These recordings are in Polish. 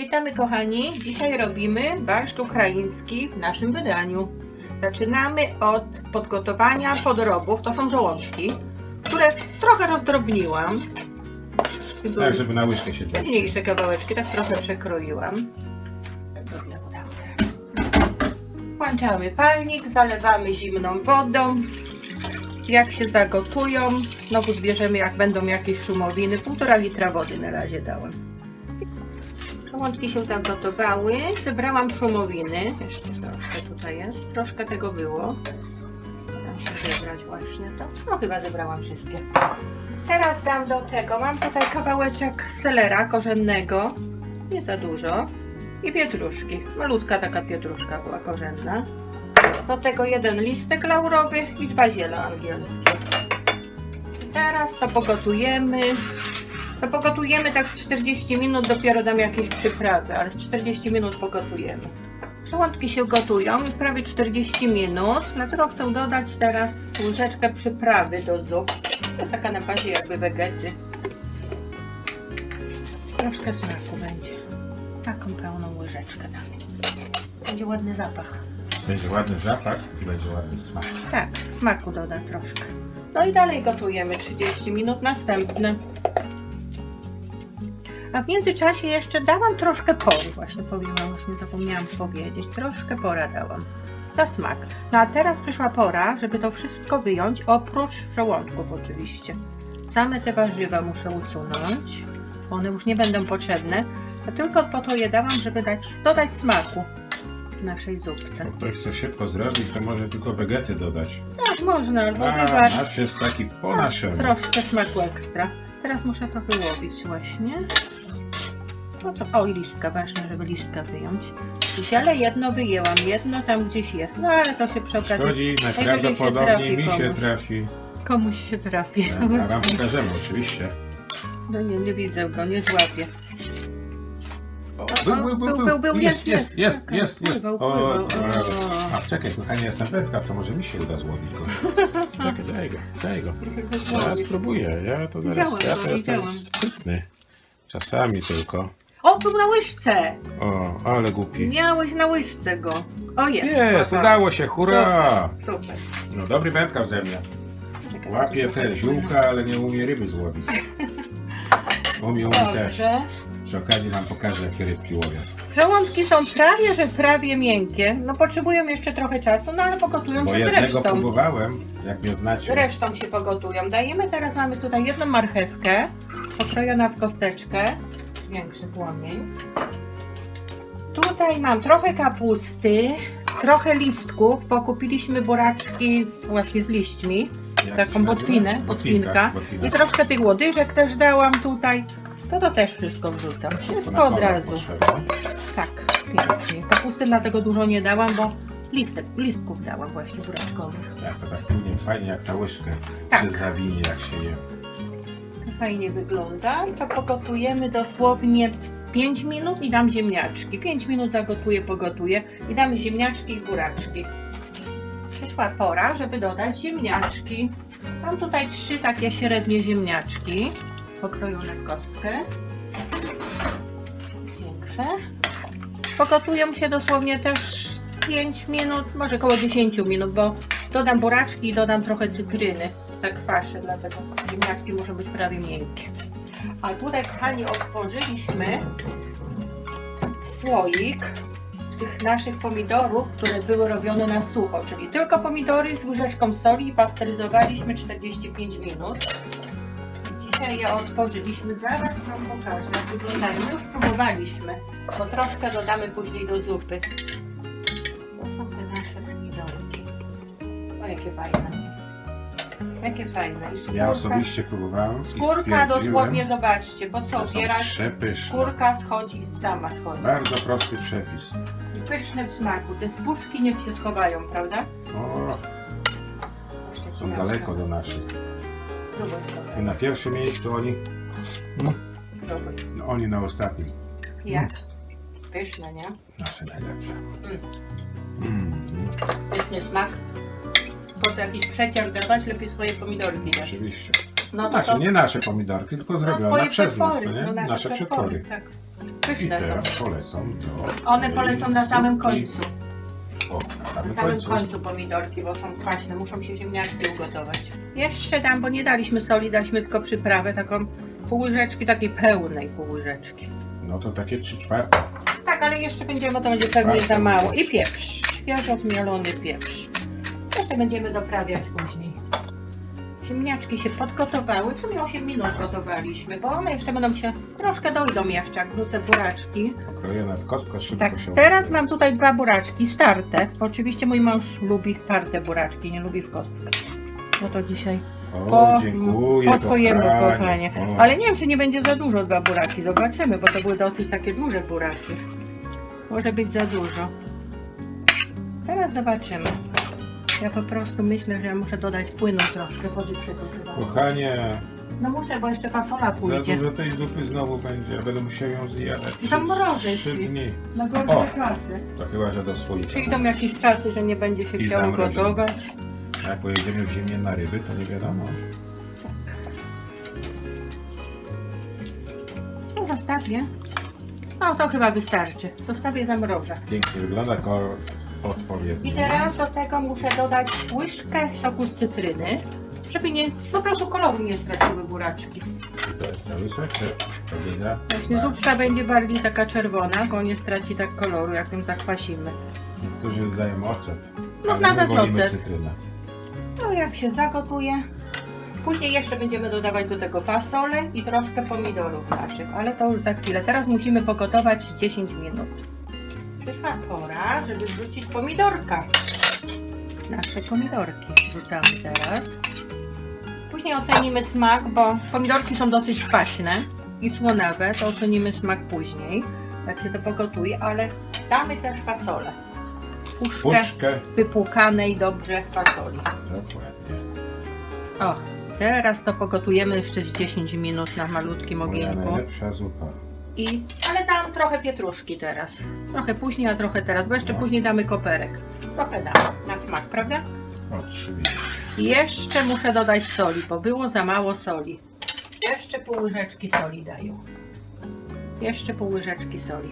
Witamy kochani. Dzisiaj robimy barszcz ukraiński w naszym wydaniu. Zaczynamy od podgotowania podrobów. To są żołądki, które trochę rozdrobniłam. Były Tak, żeby na łyżkę się zmieścić. mniejsze kawałeczki, tak trochę przekroiłam. Tak. Włączamy palnik, zalewamy zimną wodą. Jak się zagotują, znowu zbierzemy jak będą jakieś szumowiny. Półtora litra wody na razie dałam. Żołądki się zagotowały. Zebrałam szumowiny. Jeszcze troszkę tutaj jest. Troszkę tego było. Dam się zebrać właśnie to. No chyba zebrałam wszystkie. Teraz dam do tego. Mam tutaj kawałeczek selera korzennego. Nie za dużo. I pietruszki. Malutka taka pietruszka była korzenna. Do tego jeden listek laurowy i dwa ziele angielskie. Teraz to pogotujemy. To pogotujemy tak z 40 minut, dopiero dam jakieś przyprawy, ale z 40 minut pogotujemy. Żołądki się gotują już prawie 40 minut, dlatego chcę dodać teraz łyżeczkę przyprawy do zup. To jest taka na bazie jakby wegety. Troszkę smaku będzie. Taką pełną łyżeczkę dam. Będzie ładny zapach. Będzie ładny zapach i będzie ładny smak. Tak, smaku doda troszkę. No i dalej gotujemy 30 minut następne. A w międzyczasie jeszcze dałam troszkę pory, właśnie powiem, właśnie zapomniałam powiedzieć. Troszkę pora dałam. Na smak. No a teraz przyszła pora, żeby to wszystko wyjąć, oprócz żołądków oczywiście. Same te warzywa muszę usunąć. One już nie będą potrzebne, a tylko po to je dałam, żeby dać, dodać smaku naszej zupce. Jak ktoś chce szybko zrobić, to może tylko wegety dodać. Tak, można, albo A wywar. nasz jest taki po naszemu. Troszkę smaku ekstra. Teraz muszę to wyłowić właśnie. No to, o, i listka, ważne, żeby listka wyjąć. Ale jedno wyjęłam, jedno tam gdzieś jest. No ale to się przy okazji Szkodzi, Najwyżej najprawdopodobniej mi się się trafi trafi. komuś się trafi. A wam pokażemy oczywiście. No nie, nie widzę go, nie złapię. O, był, był, był, był, jest, jest, jest, jest, jest, jest. pływał, O, pływał, o, o. A czekaj, kochanie, jestem wędka, to może mi się uda złowić go. Czekaj, daj go, daj go. Ja spróbuję, ja to zaraz, Widziałam ja go, to jestem widziałam. sprytny. Czasami tylko. O, był na łyżce! O, ale głupi. Miałeś na łyżce go. O, jest. Jest, udało się, hurra! Super. No dobry wędkarz ze mnie. Czekaj, Łapie te ziółka, ale nie umie ryby złowić. Umie, umie też. Dobrze. Przy okazji wam pokażę, jakie rybki łowię. Żołądki są prawie, że prawie miękkie. No potrzebują jeszcze trochę czasu, no ale pogotują Bo się z jednego resztą. próbowałem, jak mnie Z znacie. resztą się pogotują. Dajemy teraz, mamy tutaj jedną marchewkę, pokrojona w kosteczkę. Większy płomień. Tutaj mam trochę kapusty, trochę listków, bo kupiliśmy buraczki z, właśnie z liśćmi. Jak taką się nazywa? botwinę, botwinka. I troszkę tych łodyżek też dałam tutaj. To to też wszystko wrzucam. Wszystko na od kolor razu. potrzeba. Tak, pięknie. Kapusty dlatego dużo nie dałam, bo listek, listków dałam właśnie buraczkowych. Jak to tak płynie fajnie, jak ta łyżkę Tak. się zawinie, jak się je. Fajnie wygląda. I to pogotujemy dosłownie 5 minut i dam ziemniaczki. 5 minut zagotuję, pogotuję i damy ziemniaczki i buraczki. Przyszła pora, żeby dodać ziemniaczki. Mam tutaj trzy takie średnie ziemniaczki, pokrojone w kostkę. Większe. Pogotują się dosłownie też 5 minut, może około 10 minut, bo dodam buraczki i dodam trochę cytryny. Zakwaszę, dlatego ziemniaczki muszą być prawie miękkie. A tutaj, kochani, otworzyliśmy słoik tych naszych pomidorów, które były robione na sucho, czyli tylko pomidory z łyżeczką soli i pasteryzowaliśmy 45 minut. Dzisiaj je otworzyliśmy, zaraz Wam pokażę, jak wyglądają. Już próbowaliśmy, bo troszkę dodamy później do zupy. To są te nasze pomidorki. O, jakie fajne. Jakie fajne. I skórka, Ja osobiście próbowałem i skórka stwierdziłem, dosłownie, zobaczcie, bo co, że są obierasz, przepyszne. skórka schodzi, sama schodzi. Bardzo prosty przepis. I pyszne w smaku. Te spuszki niech się schowają, prawda? O, Jeszcze ci są nauczę. daleko do naszych. Próbuj, próbuj, I na pierwszym miejscu oni, próbuj. no oni na ostatnim. Jak? Pyszne, nie? Nasze najlepsze. Mm. Mm, Pyszny smak. Po to jakiś przeciąg dawać, lepiej swoje pomidorki wiesz. oczywiście. No to Nasze, to... nie nasze pomidorki, tylko no, zrobione swoje przez nas, co przetwory, nie? no, nasze przetwory. Tak. I Pyszne są. teraz polecą do... One polecą na samym końcu. O, na Na samym samym końcu. końcu pomidorki, bo są kwaśne, muszą się ziemniaczki ugotować. Jeszcze dam, bo nie daliśmy soli, daliśmy tylko przyprawę, taką pół łyżeczki, takiej pełnej pół łyżeczki. No to takie trzy czwarte. Tak, ale jeszcze będziemy, to będzie pewnie za mało. I pieprz, świeżo zmielony pieprz. Jeszcze będziemy doprawiać później. Ziemniaczki się podgotowały, w sumie 8 minut gotowaliśmy, bo one jeszcze będą się, troszkę dojdą jeszcze, jak wrzucę buraczki. Okrojone w kostkę szybko Tak, się teraz mam tutaj dwa buraczki, starte. Oczywiście mój mąż lubi tarte buraczki, nie lubi w kostkę. No to dzisiaj O, po, dziękuję, po twojemu kochanie. kochanie. O. Ale nie wiem, czy nie będzie za dużo dwa buraki, zobaczymy, bo to były dosyć takie duże buraki. Może być za dużo. Teraz zobaczymy. Ja po prostu myślę, że ja muszę dodać płynu troszkę wody przygotowanej. Kochanie, No muszę, bo jeszcze fasola za pójdzie. dużo tej zupy znowu będzie. Ja będę musiał ją zjadać przez Zamrożę trzy ci. dni. Na O. gorsze czasy. To chyba, że do słoika. Przyjdą jakieś czasy, że nie będzie się I chciało zamrozi. gotować. Jak pojedziemy w ziemię na ryby, to nie wiadomo. No zostawię. No to chyba wystarczy. Zostawię zamrożę. Pięknie wygląda, kolor I teraz do tego muszę dodać łyżkę soku z cytryny, żeby nie, po prostu koloru nie straciły buraczki. I to jest cały sekret. Robienia. Właśnie zupka będzie bardziej taka czerwona, bo nie straci tak koloru, jak ją zakwasimy. Niektórzy dodają ocet. Można ale my dać wolimy ocet. cytrynę. No jak się zagotuje. Później jeszcze będziemy dodawać do tego fasolę i troszkę pomidorów naszych, ale to już za chwilę. Teraz musimy pogotować 10 minut. Przyszła pora, żeby wrzucić pomidorka. Nasze pomidorki wrzucamy teraz. Później ocenimy smak, bo pomidorki są dosyć kwaśne i słonawe, to ocenimy smak później, jak się to pogotuje, ale damy też fasolę. Puszkę Puszkę. wypłukanej dobrze fasoli. Dokładnie. O, teraz to pogotujemy jeszcze z 10 minut na malutkim Moja ogienku. najlepsza zupa. I, ale dam trochę pietruszki teraz. Trochę później, a trochę teraz, bo jeszcze No. później damy koperek. Trochę dam na smak, prawda? Oczywiście. I jeszcze muszę dodać soli, bo było za mało soli. Jeszcze pół łyżeczki soli daję. Jeszcze pół łyżeczki soli.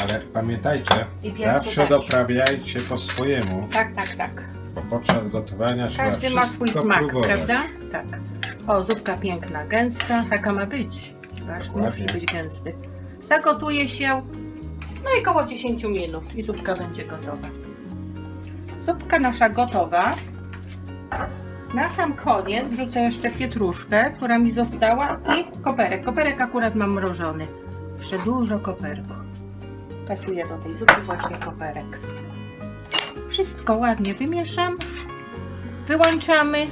Ale pamiętajcie, I zawsze też. doprawiajcie po swojemu, Tak, tak, tak. bo podczas gotowania trzeba Każdy ma swój wszystko smak, próbować. prawda? Tak. O, zupka piękna, gęsta, taka ma być. Aż musi być gęsty. Zagotuje się, no i koło 10 minut i zupka będzie gotowa. Zupka nasza gotowa. Na sam koniec wrzucę jeszcze pietruszkę, która mi została i koperek. Koperek akurat mam mrożony. Jeszcze dużo koperku. Pasuje do tej zupy właśnie koperek. Wszystko ładnie wymieszam. Wyłączamy.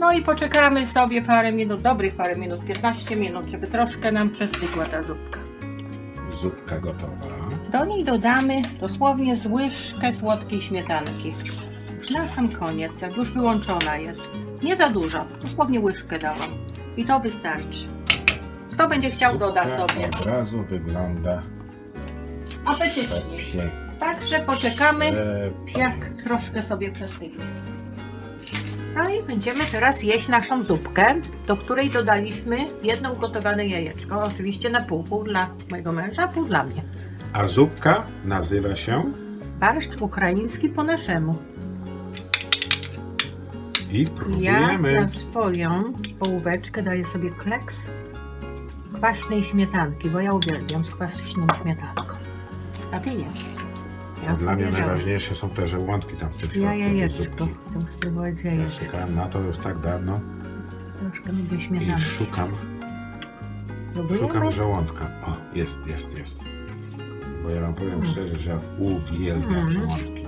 No i poczekamy sobie parę minut, dobrych parę minut, 15 minut, żeby troszkę nam przestygła ta zupka. Zupka gotowa. Do niej dodamy dosłownie z łyżkę słodkiej śmietanki. Już na sam koniec, jak już wyłączona jest. Nie za dużo, dosłownie łyżkę dałam. I to wystarczy. Kto będzie chciał, doda Zupka sobie. od razu wygląda Apetycznie. pięknie. Także poczekamy. jak troszkę sobie przestygnie. No i będziemy teraz jeść naszą zupkę, do której dodaliśmy jedno ugotowane jajeczko, oczywiście na pół, pół dla mojego męża, pół dla mnie. A zupka nazywa się Barszcz ukraiński po naszemu. i Ja próbujemy. na swoją połóweczkę daję sobie kleks kwaśnej śmietanki, bo ja uwielbiam z kwaśną śmietanką. A ty nie. Ja Dla mnie najważniejsze są te żołądki tam w tym środku. Ja jajeczko. Chcę spróbować z Ja jajeczkiem. czekałem na to już tak dawno Troszkę lubię i śmietankę. szukam, Próbujemy? szukam żołądka. O, jest, jest, jest. Bo ja wam powiem Mm. szczerze, że ja uwielbiam Mm. żołądki.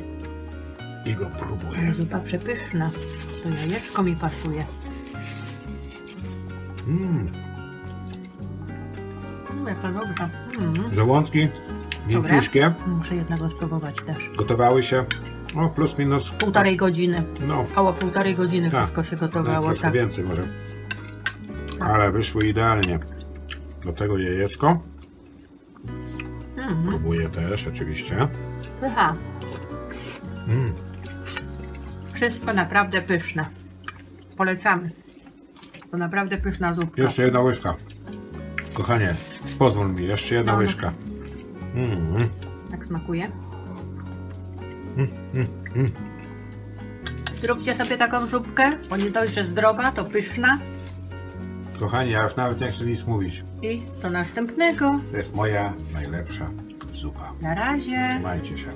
I go próbuję. Ale zupa przepyszna. To jajeczko mi pasuje. Mm. Mm, jaka dobra. Mm. Żołądki mięciuszkie, Muszę jednego spróbować też. gotowały się o plus minus Półtorej godziny. no Około półtorej godziny Tak. wszystko się no, gotowało. troszkę Tak. więcej może, Tak. ale wyszły idealnie. Do tego jajeczko Mm. próbuję też oczywiście. Pycha. Mm. Wszystko naprawdę pyszne. Polecamy. To naprawdę pyszna zupka. Jeszcze jedna łyżka. Kochanie, Pozwól mi, jeszcze jedna No, no. łyżka. Mm, Jak smakuje? mm, mm, mm. Zróbcie sobie taką zupkę, bo nie dość, że zdrowa, to pyszna. Kochani, ja już nawet nie chcę nic mówić. I do następnego. To jest moja najlepsza zupa. Na razie. Trzymajcie się.